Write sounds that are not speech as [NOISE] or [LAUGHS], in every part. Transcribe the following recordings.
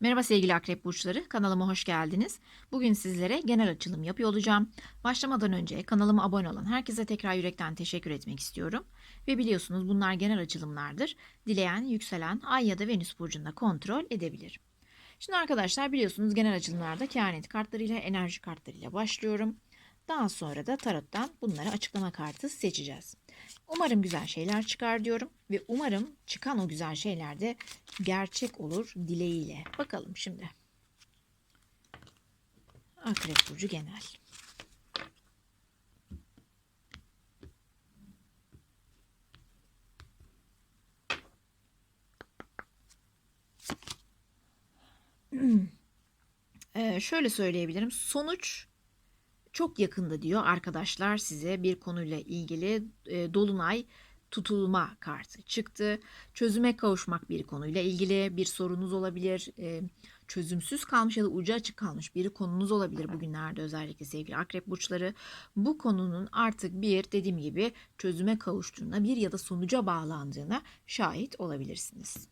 Merhaba sevgili akrep burçları, kanalıma hoş geldiniz. Bugün sizlere genel açılım yapıyor olacağım. Başlamadan önce kanalıma abone olan herkese tekrar yürekten teşekkür etmek istiyorum. Ve biliyorsunuz bunlar genel açılımlardır. Dileyen, yükselen, ay ya da venüs burcunda kontrol edebilir. Şimdi arkadaşlar biliyorsunuz genel açılımlarda kehanet kartlarıyla, enerji kartlarıyla başlıyorum. Daha sonra da tarottan bunları açıklama kartı seçeceğiz. Umarım güzel şeyler çıkar diyorum ve umarım çıkan o güzel şeyler de gerçek olur dileğiyle. Bakalım şimdi. Akrep burcu genel. [CLEARS THROAT] Ee, şöyle söyleyebilirim. Sonuç çok yakında diyor arkadaşlar size bir konuyla ilgili e, dolunay tutulma kartı çıktı. Çözüme kavuşmak bir konuyla ilgili bir sorunuz olabilir. E, çözümsüz kalmış ya da ucu açık kalmış bir konunuz olabilir bugünlerde özellikle sevgili akrep burçları. Bu konunun artık bir dediğim gibi çözüme kavuştuğuna bir ya da sonuca bağlandığına şahit olabilirsiniz.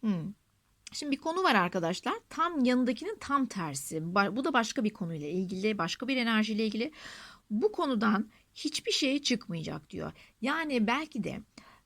Hmm. Şimdi bir konu var arkadaşlar. Tam yanındakinin tam tersi. Bu da başka bir konuyla ilgili, başka bir enerjiyle ilgili. Bu konudan hiçbir şey çıkmayacak diyor. Yani belki de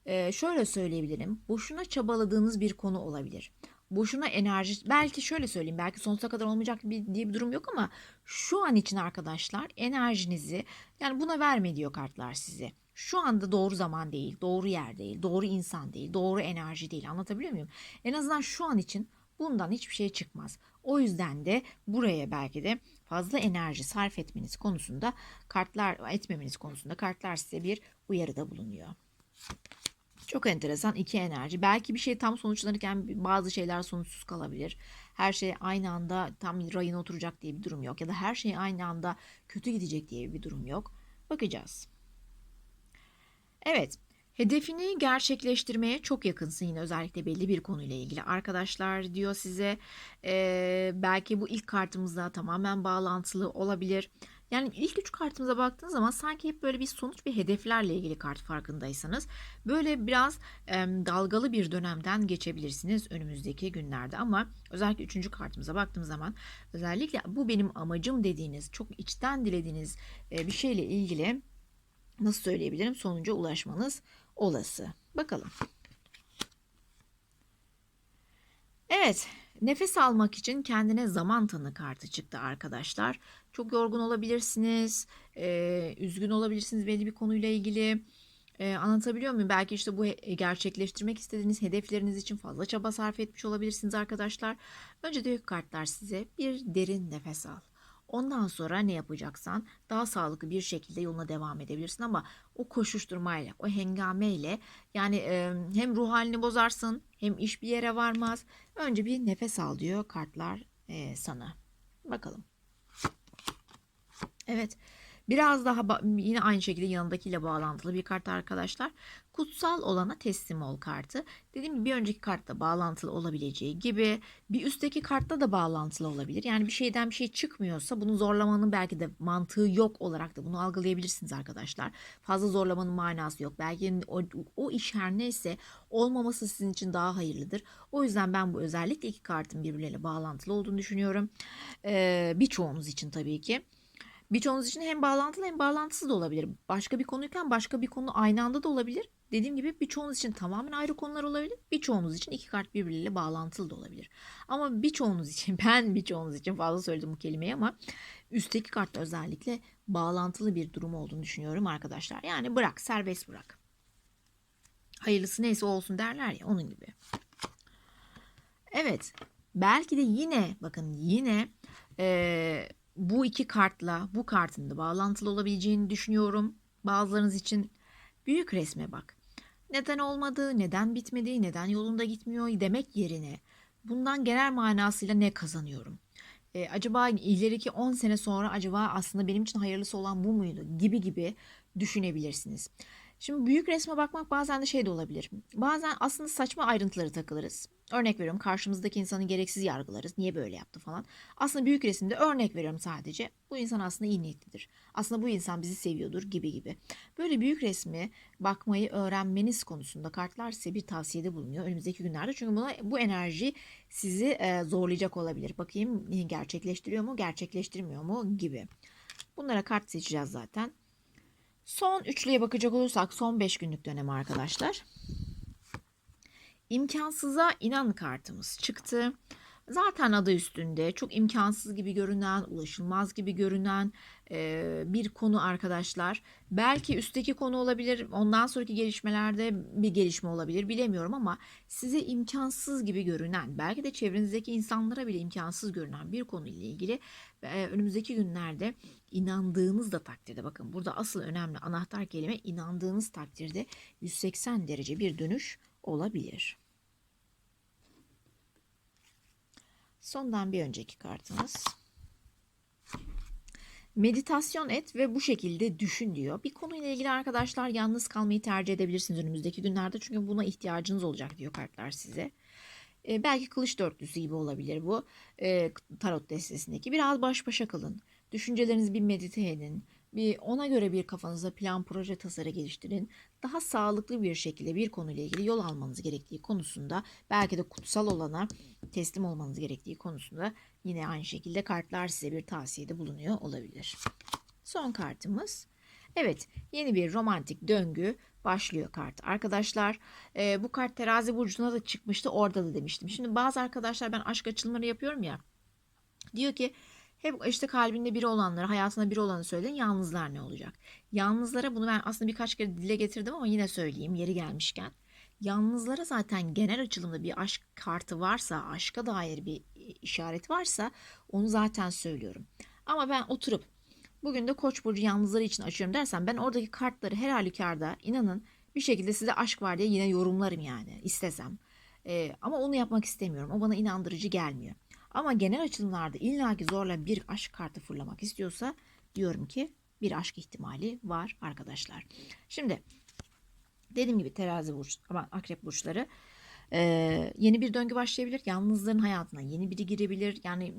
e, şöyle söyleyebilirim. Boşuna çabaladığınız bir konu olabilir. Boşuna enerji, belki şöyle söyleyeyim, belki sonsuza kadar olmayacak bir, diye bir durum yok ama şu an için arkadaşlar enerjinizi yani buna verme diyor kartlar size. Şu anda doğru zaman değil, doğru yer değil, doğru insan değil, doğru enerji değil. Anlatabiliyor muyum? En azından şu an için bundan hiçbir şey çıkmaz. O yüzden de buraya belki de fazla enerji sarf etmeniz konusunda kartlar etmemeniz konusunda kartlar size bir uyarıda bulunuyor. Çok enteresan iki enerji. Belki bir şey tam sonuçlanırken bazı şeyler sonuçsuz kalabilir. Her şey aynı anda tam rayına oturacak diye bir durum yok. Ya da her şey aynı anda kötü gidecek diye bir durum yok. Bakacağız. Evet, hedefini gerçekleştirmeye çok yakınsın yine özellikle belli bir konuyla ilgili. Arkadaşlar diyor size e, belki bu ilk kartımızda tamamen bağlantılı olabilir. Yani ilk üç kartımıza baktığınız zaman sanki hep böyle bir sonuç ve hedeflerle ilgili kart farkındaysanız böyle biraz e, dalgalı bir dönemden geçebilirsiniz önümüzdeki günlerde ama özellikle üçüncü kartımıza baktığımız zaman özellikle bu benim amacım dediğiniz çok içten dilediğiniz e, bir şeyle ilgili nasıl söyleyebilirim sonuca ulaşmanız olası. Bakalım. Evet, nefes almak için kendine zaman tanı kartı çıktı arkadaşlar. Çok yorgun olabilirsiniz, e, üzgün olabilirsiniz belli bir konuyla ilgili. E, anlatabiliyor muyum? Belki işte bu gerçekleştirmek istediğiniz hedefleriniz için fazla çaba sarf etmiş olabilirsiniz arkadaşlar. Önce de kartlar size bir derin nefes al. Ondan sonra ne yapacaksan daha sağlıklı bir şekilde yoluna devam edebilirsin ama o koşuşturmayla, o hengameyle yani e, hem ruh halini bozarsın hem iş bir yere varmaz. Önce bir nefes al diyor kartlar e, sana. Bakalım. Evet. Biraz daha yine aynı şekilde yanındakiyle bağlantılı bir kart arkadaşlar. Kutsal olana teslim ol kartı. Dediğim gibi bir önceki kartta bağlantılı olabileceği gibi bir üstteki kartta da bağlantılı olabilir. Yani bir şeyden bir şey çıkmıyorsa bunu zorlamanın belki de mantığı yok olarak da bunu algılayabilirsiniz arkadaşlar. Fazla zorlamanın manası yok. Belki o, o iş her neyse olmaması sizin için daha hayırlıdır. O yüzden ben bu özellikle iki kartın birbirleriyle bağlantılı olduğunu düşünüyorum. Ee, birçoğunuz için tabii ki. Birçoğunuz için hem bağlantılı hem bağlantısız da olabilir. Başka bir konuyken başka bir konu aynı anda da olabilir. Dediğim gibi birçoğunuz için tamamen ayrı konular olabilir. Birçoğunuz için iki kart birbirleriyle bağlantılı da olabilir. Ama birçoğunuz için [LAUGHS] ben birçoğunuz için fazla söyledim bu kelimeyi ama üstteki kartta özellikle bağlantılı bir durum olduğunu düşünüyorum arkadaşlar. Yani bırak serbest bırak. Hayırlısı neyse olsun derler ya onun gibi. Evet belki de yine bakın yine ee, bu iki kartla bu kartın da bağlantılı olabileceğini düşünüyorum. Bazılarınız için büyük resme bak. Neden olmadı, neden bitmedi, neden yolunda gitmiyor demek yerine bundan genel manasıyla ne kazanıyorum? Ee, acaba ileriki 10 sene sonra acaba aslında benim için hayırlısı olan bu muydu gibi gibi düşünebilirsiniz. Şimdi büyük resme bakmak bazen de şey de olabilir. Bazen aslında saçma ayrıntıları takılırız. Örnek veriyorum karşımızdaki insanı gereksiz yargılarız. Niye böyle yaptı falan. Aslında büyük resimde örnek veriyorum sadece. Bu insan aslında iyi niyetlidir. Aslında bu insan bizi seviyordur gibi gibi. Böyle büyük resmi bakmayı öğrenmeniz konusunda kartlar size bir tavsiyede bulunuyor önümüzdeki günlerde. Çünkü buna, bu enerji sizi e, zorlayacak olabilir. Bakayım gerçekleştiriyor mu, gerçekleştirmiyor mu gibi. Bunlara kart seçeceğiz zaten. Son üçlüye bakacak olursak son 5 günlük dönem arkadaşlar. İmkansıza inan kartımız çıktı. Zaten adı üstünde çok imkansız gibi görünen, ulaşılmaz gibi görünen e, bir konu arkadaşlar. Belki üstteki konu olabilir, ondan sonraki gelişmelerde bir gelişme olabilir bilemiyorum ama size imkansız gibi görünen, belki de çevrenizdeki insanlara bile imkansız görünen bir konuyla ilgili e, önümüzdeki günlerde inandığınız da takdirde bakın burada asıl önemli anahtar kelime inandığınız takdirde 180 derece bir dönüş olabilir. Sondan bir önceki kartımız. Meditasyon et ve bu şekilde düşün diyor. Bir konuyla ilgili arkadaşlar yalnız kalmayı tercih edebilirsiniz önümüzdeki günlerde. Çünkü buna ihtiyacınız olacak diyor kartlar size. Ee, belki kılıç dörtlüsü gibi olabilir bu. Ee, tarot destesindeki. Biraz baş başa kalın. Düşüncelerinizi bir medite edin. Bir ona göre bir kafanıza plan, proje, tasarı geliştirin. Daha sağlıklı bir şekilde bir konuyla ilgili yol almanız gerektiği konusunda belki de kutsal olana teslim olmanız gerektiği konusunda yine aynı şekilde kartlar size bir tavsiyede bulunuyor olabilir. Son kartımız. Evet, yeni bir romantik döngü başlıyor kart. Arkadaşlar, e, bu kart terazi burcuna da çıkmıştı. Orada da demiştim. Şimdi bazı arkadaşlar ben aşk açılımları yapıyorum ya. Diyor ki hep işte kalbinde biri olanları, hayatında biri olanı söyleyin. Yalnızlar ne olacak? Yalnızlara bunu ben aslında birkaç kere dile getirdim ama yine söyleyeyim yeri gelmişken. Yalnızlara zaten genel açılımda bir aşk kartı varsa, aşka dair bir işaret varsa onu zaten söylüyorum. Ama ben oturup bugün de Koç burcu yalnızları için açıyorum dersen ben oradaki kartları her halükarda inanın bir şekilde size aşk var diye yine yorumlarım yani istesem. Ee, ama onu yapmak istemiyorum. O bana inandırıcı gelmiyor. Ama genel açılımlarda illaki zorla bir aşk kartı fırlamak istiyorsa diyorum ki bir aşk ihtimali var arkadaşlar. Şimdi dediğim gibi terazi burç ama akrep burçları e, yeni bir döngü başlayabilir. Yalnızların hayatına yeni biri girebilir. Yani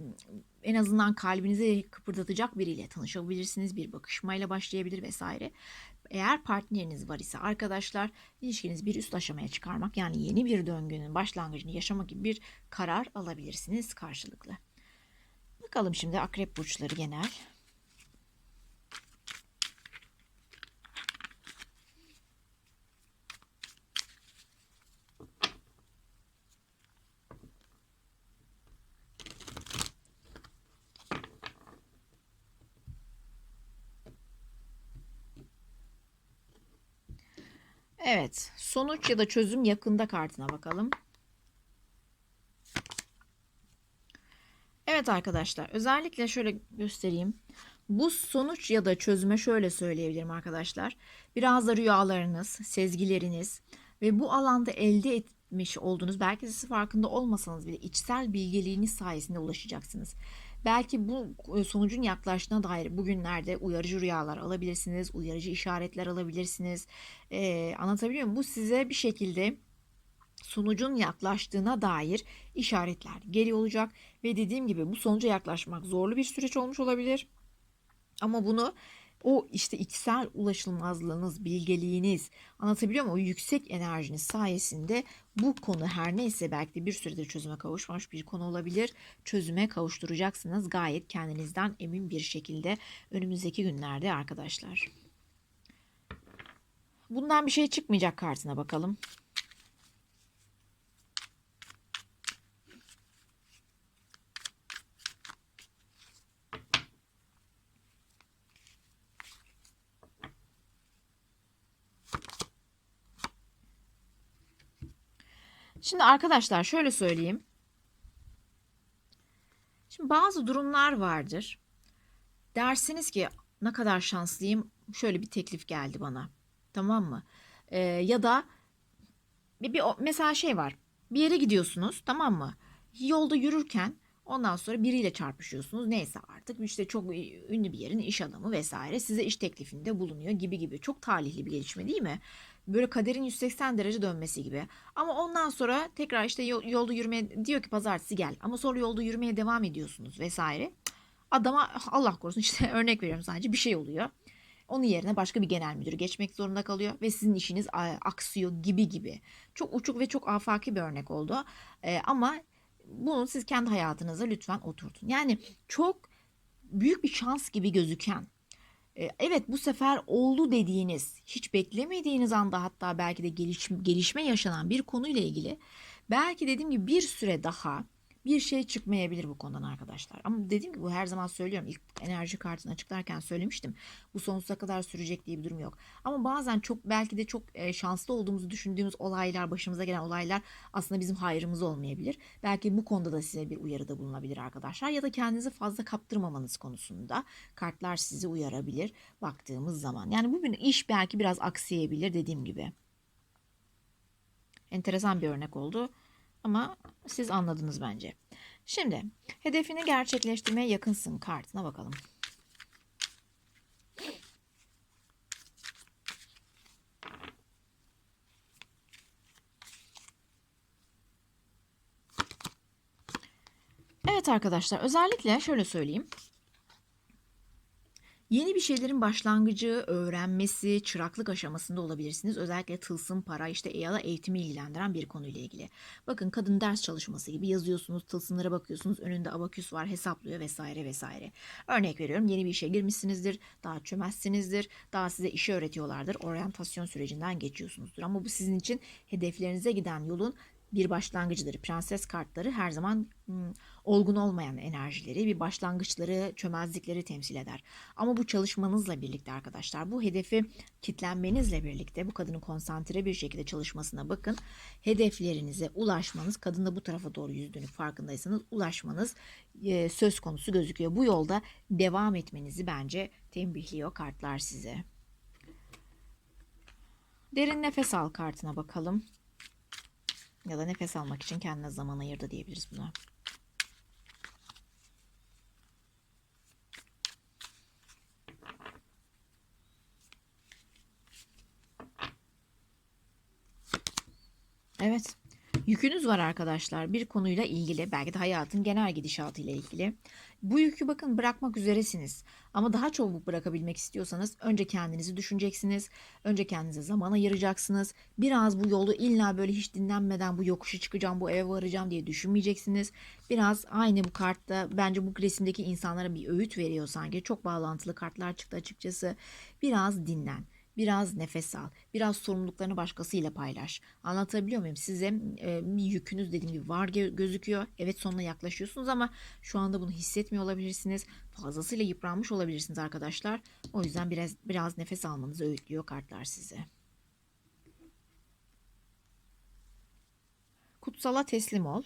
en azından kalbinizi kıpırdatacak biriyle tanışabilirsiniz. Bir bakışmayla başlayabilir vesaire. Eğer partneriniz var ise arkadaşlar ilişkinizi bir üst aşamaya çıkarmak yani yeni bir döngünün başlangıcını yaşamak gibi bir karar alabilirsiniz karşılıklı. Bakalım şimdi akrep burçları genel. Evet, sonuç ya da çözüm yakında kartına bakalım. Evet arkadaşlar, özellikle şöyle göstereyim. Bu sonuç ya da çözüme şöyle söyleyebilirim arkadaşlar. Biraz da rüyalarınız, sezgileriniz ve bu alanda elde etmiş olduğunuz, belki siz farkında olmasanız bile içsel bilgeliğiniz sayesinde ulaşacaksınız. Belki bu e, sonucun yaklaştığına dair bugünlerde uyarıcı rüyalar alabilirsiniz, uyarıcı işaretler alabilirsiniz. Ee, anlatabiliyor muyum? Bu size bir şekilde sonucun yaklaştığına dair işaretler geliyor olacak ve dediğim gibi bu sonuca yaklaşmak zorlu bir süreç olmuş olabilir. Ama bunu o işte içsel ulaşılmazlığınız, bilgeliğiniz, anlatabiliyor muyum? O yüksek enerjiniz sayesinde bu konu her neyse belki de bir süredir çözüme kavuşmamış bir konu olabilir. Çözüme kavuşturacaksınız gayet kendinizden emin bir şekilde önümüzdeki günlerde arkadaşlar. Bundan bir şey çıkmayacak kartına bakalım. Şimdi arkadaşlar şöyle söyleyeyim. Şimdi bazı durumlar vardır. Dersiniz ki ne kadar şanslıyım. Şöyle bir teklif geldi bana. Tamam mı? Ee, ya da bir, bir mesela şey var. Bir yere gidiyorsunuz tamam mı? Yolda yürürken Ondan sonra biriyle çarpışıyorsunuz. Neyse artık işte çok ünlü bir yerin iş adamı vesaire size iş teklifinde bulunuyor gibi gibi. Çok talihli bir gelişme değil mi? Böyle kaderin 180 derece dönmesi gibi. Ama ondan sonra tekrar işte yol- yolda yürümeye diyor ki pazartesi gel. Ama sonra yolda yürümeye devam ediyorsunuz vesaire. Adama Allah korusun işte [LAUGHS] örnek veriyorum sadece bir şey oluyor. Onun yerine başka bir genel müdür geçmek zorunda kalıyor ve sizin işiniz aksıyor gibi gibi. Çok uçuk ve çok afaki bir örnek oldu. Ee, ama bunu siz kendi hayatınıza lütfen oturtun. Yani çok büyük bir şans gibi gözüken evet bu sefer oldu dediğiniz, hiç beklemediğiniz anda hatta belki de geliş, gelişme yaşanan bir konuyla ilgili belki dediğim gibi bir süre daha bir şey çıkmayabilir bu konudan arkadaşlar. Ama dediğim gibi bu her zaman söylüyorum. İlk enerji kartını açıklarken söylemiştim. Bu sonsuza kadar sürecek diye bir durum yok. Ama bazen çok belki de çok e, şanslı olduğumuzu düşündüğümüz olaylar, başımıza gelen olaylar aslında bizim hayrımız olmayabilir. Belki bu konuda da size bir uyarıda bulunabilir arkadaşlar. Ya da kendinizi fazla kaptırmamanız konusunda kartlar sizi uyarabilir baktığımız zaman. Yani bu bir iş belki biraz aksayabilir dediğim gibi. Enteresan bir örnek oldu. Ama siz anladınız bence. Şimdi hedefini gerçekleştirmeye yakınsın kartına bakalım. Evet arkadaşlar özellikle şöyle söyleyeyim. Yeni bir şeylerin başlangıcı, öğrenmesi, çıraklık aşamasında olabilirsiniz. Özellikle tılsım, para işte ya da eğitimi ilgilendiren bir konuyla ilgili. Bakın kadın ders çalışması gibi yazıyorsunuz, tılsımlara bakıyorsunuz, önünde abaküs var, hesaplıyor vesaire vesaire. Örnek veriyorum yeni bir işe girmişsinizdir, daha çömezsinizdir, daha size işi öğretiyorlardır, oryantasyon sürecinden geçiyorsunuzdur. Ama bu sizin için hedeflerinize giden yolun bir başlangıcıdır. Prenses kartları her zaman hmm, olgun olmayan enerjileri, bir başlangıçları, çömezlikleri temsil eder. Ama bu çalışmanızla birlikte arkadaşlar, bu hedefi kitlenmenizle birlikte bu kadının konsantre bir şekilde çalışmasına bakın. Hedeflerinize ulaşmanız, kadın da bu tarafa doğru yüzdüğünü farkındaysanız ulaşmanız e, söz konusu gözüküyor. Bu yolda devam etmenizi bence tembihliyor kartlar size. Derin nefes al kartına bakalım. Ya da nefes almak için kendine zaman ayırdı diyebiliriz buna. Evet. Yükünüz var arkadaşlar. Bir konuyla ilgili, belki de hayatın genel gidişatı ile ilgili. Bu yükü bakın bırakmak üzeresiniz. Ama daha çabuk bırakabilmek istiyorsanız önce kendinizi düşüneceksiniz. Önce kendinize zaman ayıracaksınız. Biraz bu yolu illa böyle hiç dinlenmeden bu yokuşu çıkacağım, bu eve varacağım diye düşünmeyeceksiniz. Biraz aynı bu kartta bence bu resimdeki insanlara bir öğüt veriyor sanki. Çok bağlantılı kartlar çıktı açıkçası. Biraz dinlen. Biraz nefes al. Biraz sorumluluklarını başkasıyla paylaş. Anlatabiliyor muyum? Size e, yükünüz dediğim gibi var gözüküyor. Evet sonuna yaklaşıyorsunuz ama şu anda bunu hissetmiyor olabilirsiniz. Fazlasıyla yıpranmış olabilirsiniz arkadaşlar. O yüzden biraz biraz nefes almanızı öğütlüyor kartlar size. Kutsala teslim ol.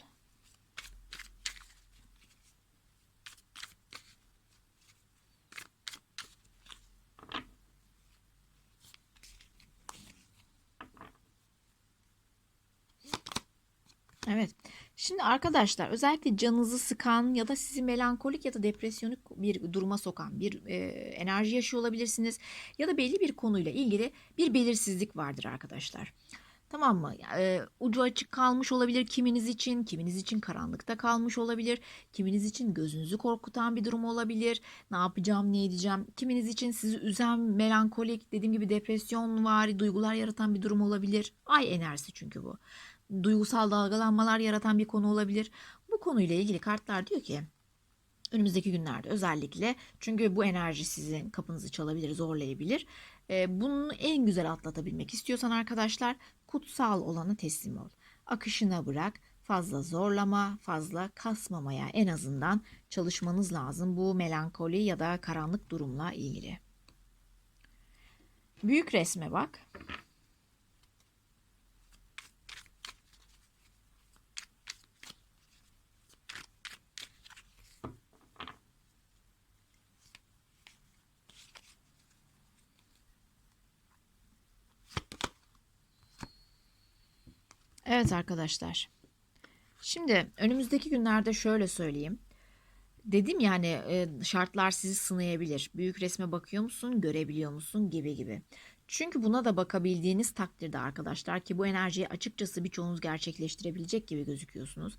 Evet. Şimdi arkadaşlar özellikle canınızı sıkan ya da sizi melankolik ya da depresyonik bir duruma sokan bir e, enerji yaşıyor olabilirsiniz. Ya da belli bir konuyla ilgili bir belirsizlik vardır arkadaşlar. Tamam mı? E, ucu açık kalmış olabilir kiminiz için, kiminiz için karanlıkta kalmış olabilir, kiminiz için gözünüzü korkutan bir durum olabilir. Ne yapacağım, ne edeceğim? Kiminiz için sizi üzen, melankolik, dediğim gibi depresyon var, duygular yaratan bir durum olabilir. Ay enerjisi çünkü bu duygusal dalgalanmalar yaratan bir konu olabilir. Bu konuyla ilgili kartlar diyor ki önümüzdeki günlerde özellikle çünkü bu enerji sizin kapınızı çalabilir, zorlayabilir. E, bunu en güzel atlatabilmek istiyorsan arkadaşlar kutsal olanı teslim ol. Akışına bırak. Fazla zorlama, fazla kasmamaya en azından çalışmanız lazım bu melankoli ya da karanlık durumla ilgili. Büyük resme bak. Evet arkadaşlar. Şimdi önümüzdeki günlerde şöyle söyleyeyim. Dedim yani e, şartlar sizi sınayabilir. Büyük resme bakıyor musun, görebiliyor musun gibi gibi. Çünkü buna da bakabildiğiniz takdirde arkadaşlar ki bu enerjiyi açıkçası birçoğunuz gerçekleştirebilecek gibi gözüküyorsunuz.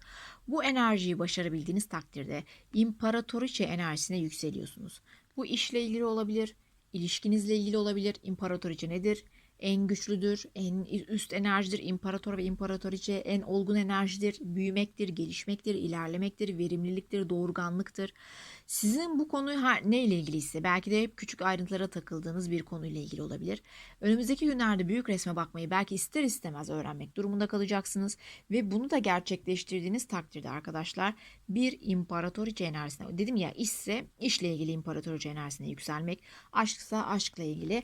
Bu enerjiyi başarabildiğiniz takdirde imparatoriçe enerjisine yükseliyorsunuz. Bu işle ilgili olabilir, ilişkinizle ilgili olabilir. İmparatoriçe nedir? En güçlüdür, en üst enerjidir. İmparator ve imparatoriçe en olgun enerjidir. Büyümektir, gelişmektir, ilerlemektir, verimliliktir, doğurganlıktır. Sizin bu konu her, ne ile ilgiliyse belki de hep küçük ayrıntılara takıldığınız bir konuyla ilgili olabilir. Önümüzdeki günlerde büyük resme bakmayı belki ister istemez öğrenmek durumunda kalacaksınız ve bunu da gerçekleştirdiğiniz takdirde arkadaşlar bir imparatoriçe enerjisine dedim ya işse işle ilgili imparatoriçe enerjisine yükselmek, aşksa aşkla ilgili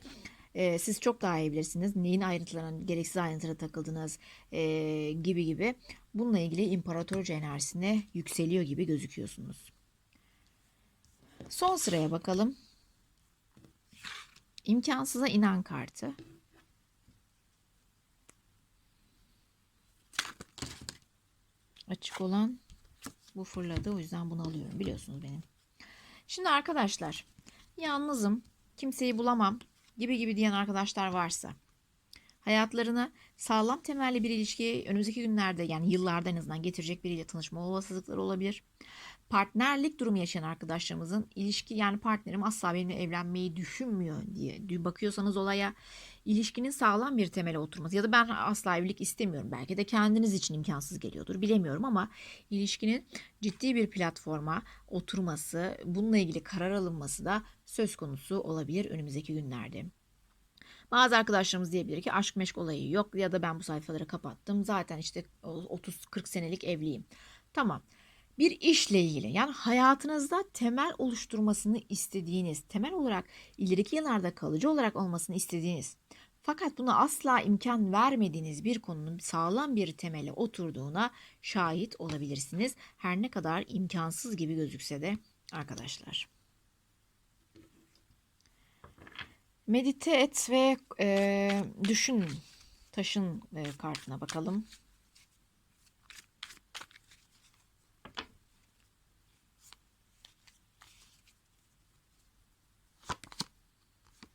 e, siz çok daha iyi bilirsiniz. Neyin ayrıntılarına, gereksiz ayrıntılara takıldınız e, gibi gibi. Bununla ilgili imparatorca enerjisine yükseliyor gibi gözüküyorsunuz. Son sıraya bakalım. İmkansıza inen kartı. Açık olan bu fırladı. O yüzden bunu alıyorum. Biliyorsunuz benim. Şimdi arkadaşlar yalnızım. Kimseyi bulamam gibi gibi diyen arkadaşlar varsa hayatlarına sağlam temelli bir ilişki önümüzdeki günlerde yani yıllarda en azından getirecek biriyle tanışma olasılıkları olabilir. Partnerlik durumu yaşayan arkadaşlarımızın ilişki yani partnerim asla benimle evlenmeyi düşünmüyor diye bakıyorsanız olaya ilişkinin sağlam bir temele oturması ya da ben asla evlilik istemiyorum belki de kendiniz için imkansız geliyordur bilemiyorum ama ilişkinin ciddi bir platforma oturması bununla ilgili karar alınması da söz konusu olabilir önümüzdeki günlerde. Bazı arkadaşlarımız diyebilir ki aşk meşk olayı yok ya da ben bu sayfaları kapattım. Zaten işte 30-40 senelik evliyim. Tamam. Bir işle ilgili yani hayatınızda temel oluşturmasını istediğiniz, temel olarak ileriki yıllarda kalıcı olarak olmasını istediğiniz fakat buna asla imkan vermediğiniz bir konunun sağlam bir temele oturduğuna şahit olabilirsiniz. Her ne kadar imkansız gibi gözükse de arkadaşlar. Medite et ve e, düşün taşın e, kartına bakalım.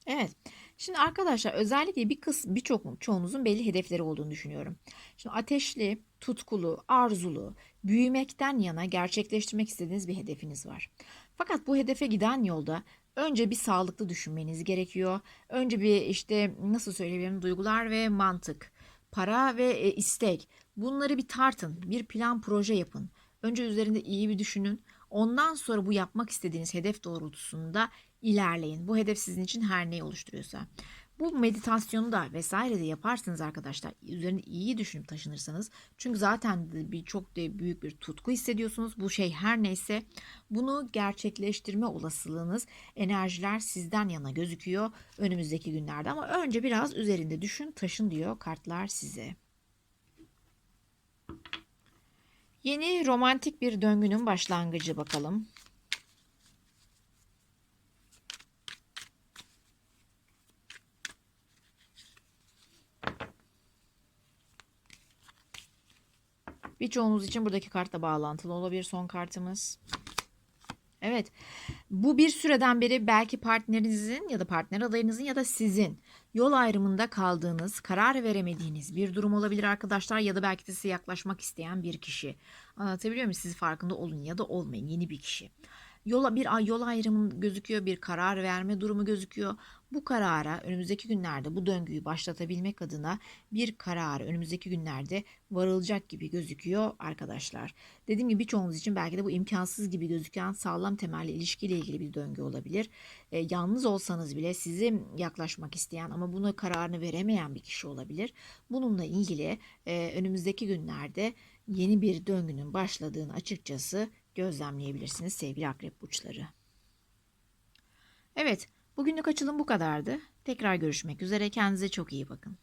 Evet. Şimdi arkadaşlar özellikle bir kısım birçok çoğunuzun belli hedefleri olduğunu düşünüyorum. Şimdi ateşli, tutkulu, arzulu, büyümekten yana gerçekleştirmek istediğiniz bir hedefiniz var. Fakat bu hedefe giden yolda önce bir sağlıklı düşünmeniz gerekiyor. Önce bir işte nasıl söyleyebilirim duygular ve mantık, para ve e, istek bunları bir tartın, bir plan proje yapın. Önce üzerinde iyi bir düşünün. Ondan sonra bu yapmak istediğiniz hedef doğrultusunda ilerleyin. Bu hedef sizin için her neyi oluşturuyorsa. Bu meditasyonu da vesaire de yaparsınız arkadaşlar. Üzerinde iyi düşünüp taşınırsanız. Çünkü zaten bir çok da büyük bir tutku hissediyorsunuz. Bu şey her neyse bunu gerçekleştirme olasılığınız enerjiler sizden yana gözüküyor önümüzdeki günlerde. Ama önce biraz üzerinde düşün taşın diyor kartlar size. Yeni romantik bir döngünün başlangıcı bakalım. Birçoğunuz için buradaki kartla bağlantılı olabilir son kartımız. Evet. Bu bir süreden beri belki partnerinizin ya da partner adayınızın ya da sizin yol ayrımında kaldığınız, karar veremediğiniz bir durum olabilir arkadaşlar ya da belki de size yaklaşmak isteyen bir kişi. Anlatabiliyor muyum? Siz farkında olun ya da olmayın. Yeni bir kişi. Yola bir yol ayrımı gözüküyor, bir karar verme durumu gözüküyor. Bu karara önümüzdeki günlerde bu döngüyü başlatabilmek adına bir karar önümüzdeki günlerde varılacak gibi gözüküyor arkadaşlar. Dediğim gibi birçoğumuz için belki de bu imkansız gibi gözüken sağlam temelli ilişkiyle ilgili bir döngü olabilir. E, yalnız olsanız bile sizi yaklaşmak isteyen ama buna kararını veremeyen bir kişi olabilir. Bununla ilgili e, önümüzdeki günlerde yeni bir döngünün başladığını açıkçası gözlemleyebilirsiniz sevgili akrep burçları. Evet, bugünlük açılım bu kadardı. Tekrar görüşmek üzere. Kendinize çok iyi bakın.